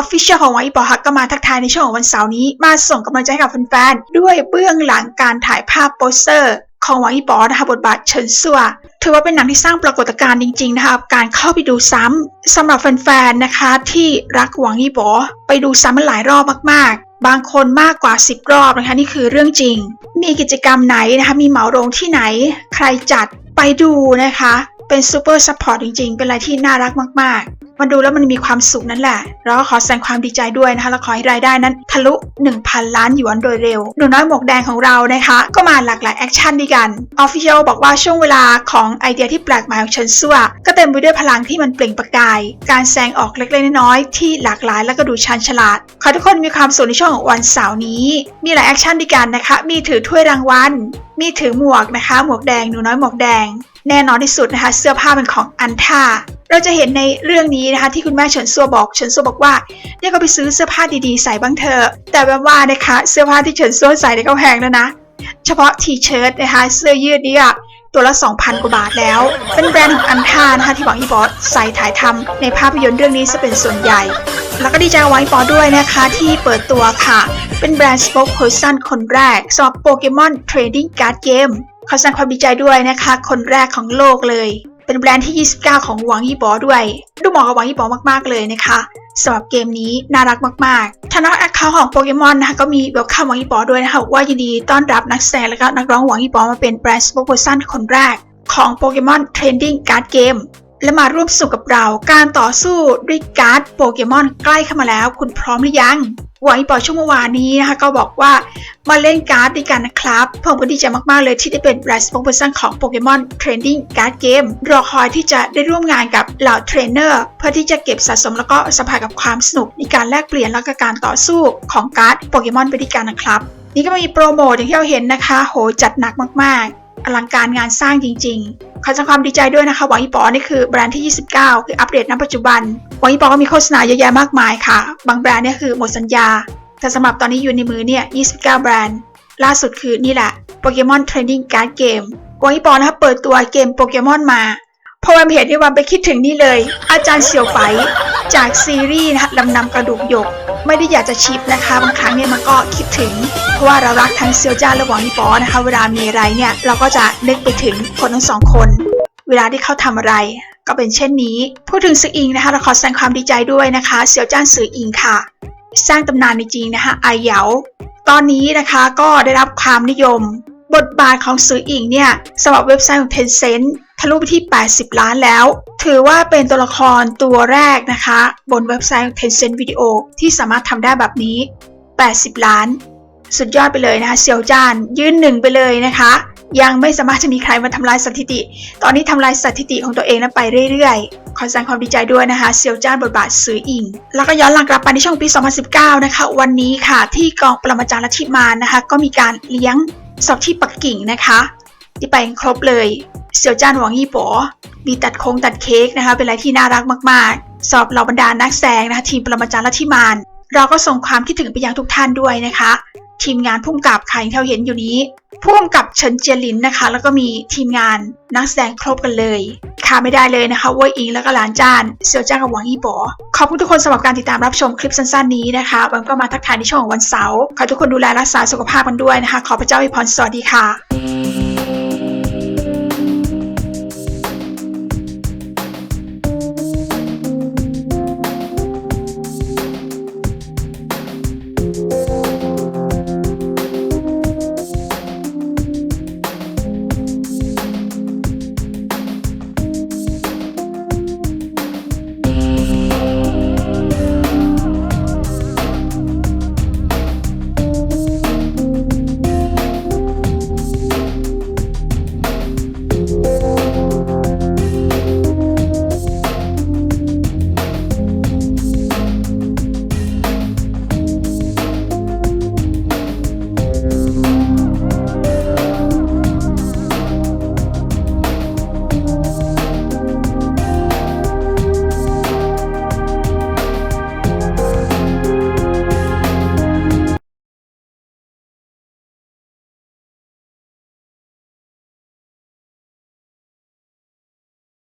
อฟฟิเชียลของวังอีปอฮักก็มาทักทายในช่วงของวันเสาร์นี้ มาส่งกำลังใจให้กับแฟนๆ ด้วยเบื้องหลังการถ่ายภาพโปสเตอร์ ของวังอีปอนะคะบทบาทเฉินซัวถือว่าเป็นหนังที่สร้างปรากฏการณ์จริงๆนะคะการเข้าไปดูซ้ำสำหรับแฟนๆนะคะที่รักหวังอีปอไปดูซ้ำมันหลายรอบมากๆ บางคนมากกว่า 10 รอบนะคะนี่คือเรื่องจริง มีกิจกรรมไหนนะคะมีเหมาโรงที่ไหน ใครจัดไปดูนะคะ เป็นซูเปอร์ซัพพอร์ตจริงๆ เป็นอะไรที่น่ารักมากๆ มันดูแล้วมันมีความสุขนั่นแหละแล้วก็ขอแสดงความดีใจด้วยนะคะ และขอให้รายได้นั้น ทะลุ 1,000 ล้านหยวนโดยเร็ว หนูน้อยหมวกแดงของเรานะคะ ก็มาหลากหลายแอคชั่นด้วยกัน Official บอกว่าช่วงเวลาของไอเดียที่แปลกใหม่ของเฉินซั่วก็เต็มไปด้วยพลังที่มันเปล่งประกาย การแสดงออกเล็กๆน้อยๆที่หลากหลายแล้วก็ดูชันฉลาด ขอทุกคนมีความสุขในช่วงของวันเสาร์นี้ มีหลายแอคชั่นด้วยกันนะคะ มีถือถ้วยรางวัล มีถือหมวกนะคะ หมวกแดงหนูน้อยหมวกแดง แน่นอนที่สุดนะคะ เสื้อผ้าเป็นของอันท่าเราจะเห็นในเรื่องนี้นะคะ ที่คุณแม่เฉินซัวบอกเฉินซัวบอกว่าเนี่ยก็ไปซื้อเสื้อผ้าดีๆใส่บ้างเถอะแต่แบบว่านะคะ เสื้อผ้าที่เฉินซัวใส่เนี่ยก็แพงแล้วนะ เฉพาะทีเชิ้ตนะคะ เสื้อยืดนี่อะ ตัวละ 2,000 กว่าบาทแล้ว เป็นแบรนด์ของอันท่านะคะที่หวังอีบอสใส่ถ่ายทำในภาพยนตร์เรื่องนี้ซะเป็นส่วนใหญ่ แล้วก็ดีใจกับหวังอีบอสด้วยนะคะที่เปิดตัวค่ะ เป็นแบรนด์ spokesperson คนแรกสำหรับโปเกมอน Trading Card Game ขอแสดงความดีใจด้วยนะคะ คนแรกของโลกเลย เป็นแบรนด์ที่ 29 ของหวังยี่บอด้วย ดูเหมาะกับหวังยี่บอมากๆเลยนะคะสำหรับเกมนี้น่ารักมากๆ ทางด้านแอคเคาท์ของโปเกมอนนะคะก็มีเวลคัมหวังอีปอด้วยนะคะว่ายินดีต้อนรับนักแสดงและก็นักร้องหวังอีปอมาเป็นแบรนด์สปอคเพอร์ซันคนแรกของโปเกมอนเทรนดิ้งการ์ดเกมและมาร่วมสนุกกับเราการต่อสู้ด้วยการ์ดโปเกมอนใกล้เข้ามาแล้ว คุณพร้อมหรือยัง หวังอีปอช่วงเมื่อวานนี้นะคะก็บอกว่ามาเล่นการ์ดด้วยกันนะครับผมก็ดีใจมากๆเลยที่ได้เป็นแบรนด์สปอนเซอร์ของโปเกมอนเทรนดิ้งการ์ดเกมรอคอยที่จะได้ร่วมงานกับเหล่าเทรนเนอร์เพื่อที่จะเก็บสะสมแล้วก็สัมผัสกับความสนุกในการแลกเปลี่ยนแล้วก็การต่อสู้ของการ์ดโปเกมอนไปด้วยกันนะครับนี่ก็มีโปรโมทอย่างที่เราเห็นนะคะ โหจัดหนักมากๆ อลังการงานสร้างจริง ๆ ขอแสดงความดีใจด้วยนะคะหวังอีปอนี่คือแบรนด์ที่ 29 คืออัปเดตณปัจจุบันหวังอีปอก็มีโฆษณาเยอะแยะมากมายค่ะ บางแบรนด์เนี่ยคือหมดสัญญา แต่สำหรับตอนนี้อยู่ในมือเนี่ย 29 แบรนด์ ล่าสุดคือนี่แหละ Pokemon Trading Card Game หวังอีปอนะคะเปิดตัวเกมโปเกมอนมาพอวันเห็นที่วันไปคิดถึงนี่เลย อาจารย์เสี่ยวไฝ จากซีรีส์นะคะลำนำกระดูกหยก ไม่ได้อยากจะชิปนะคะ บางครั้งเนี่ยมันก็คิดถึง เพราะว่าเรารักทั้งเซียวจ้าและหวังอีปอนะคะ เวลามีอะไรเนี่ยเราก็จะนึกไปถึงคนทั้งสองคน เวลาที่เขาทำอะไร ก็เป็นเช่นนี้ พูดถึงซืออิงนะคะเราขอแสดงความดีใจด้วยนะคะเสี่ยวจ้านซืออิงค่ะ สร้างตำนานในจีนนะคะไอเหยาตอนนี้นะคะก็ได้รับความนิยม บทบาทของซืออิงเนี่ยสำหรับเว็บไซต์ของ Tencent ทะลุไปที่ 80 ล้านแล้ว ถือว่าเป็นตัวละครตัวแรกนะคะ บนเว็บไซต์ Tencent Video ที่สามารถทำได้แบบนี้ 80 ล้าน สุดยอดไปเลยนะคะเซียวจานยืนหนึ่งไปเลยนะคะ ยังไม่สามารถจะมีใครมาทำลายสถิติ ตอนนี้ทำลายสถิติของตัวเองนั้นไปเรื่อยๆ ขอแสดงความดีใจด้วยนะคะเซียวจ้านบทบาทซื้ออิง แล้วก็ย้อนหลังกลับไปในช่วงปี 2019 นะคะ วันนี้ค่ะที่กองปรมาจารย์ลัทธิมารนะคะ ก็มีการเลี้ยงสอบที่ปักกิ่งนะคะ ที่ไปครบเลย เซียวจ้านหวังยี่ป๋อมีตัดโค้งตัดเค้กนะคะ เป็นอะไรที่น่ารักมากๆสำหรับเหล่าบรรดานักแสดงนะคะทีมปรมาจารย์ลัทธิมารเราก็ส่งความคิดถึงไปยังทุกท่านด้วยนะคะ ทีมงานพุ่มกับค่ะที่เราเห็นอยู่นี้พุ่มกับเฉินเจียหลินนะคะ แล้วก็มีทีมงานนักแสดงครบกันเลยขาดไม่ได้เลยนะคะว่ยอิงแล้วก็หลานจานเซียวจ้านกับหวังยี่ป๋อขอบคุณทุกคนสำหรับการติดตามรับชมคลิปสั้นๆนี้นะคะวันก็มาทักทายในช่วงวันเสาร์ขอทุกคนดูแลรักษาสุขภาพกันด้วยนะคะ ขอพระเจ้าอวยพรสวัสดีค่ะ